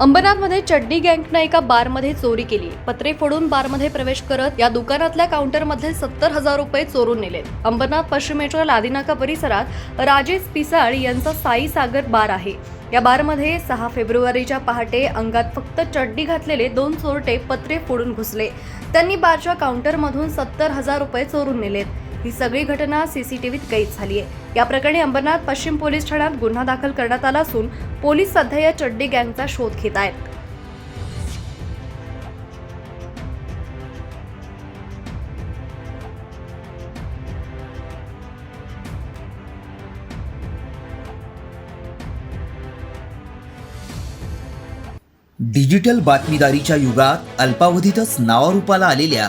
अंबरनाथमध्ये चड्डी गँगनं एका बारमध्ये चोरी केली. पत्रे फोडून बारमध्ये प्रवेश करत या दुकानातल्या काउंटरमधले सत्तर हजार रुपये चोरून नेले अंबरनाथ पश्चिमेच्या लादीनाका परिसरात राजेश पिसाळ यांचा साई सागर बार आहे. या बारमध्ये सहा फेब्रुवारीच्या पहाटे अंगात फक्त चड्डी घातलेले दोन चोरटे पत्रे फोडून घुसले. त्यांनी बारच्या काउंटरमधून सत्तर हजार रुपये चोरून नेलेत. ही सगळी घटना सीसीटीव्हीत कैद झाली आहे. या प्रकरणी अंबरनाथ पश्चिम पोलीस ठाण्यात गुन्हा दाखल करण्यात आला असून पोलीस सध्या या चड्डी गँगचा शोध घेत आहेत. डिजिटल बातमीदारीच्या युगात अल्पावधीतच नावारूपाला आलेल्या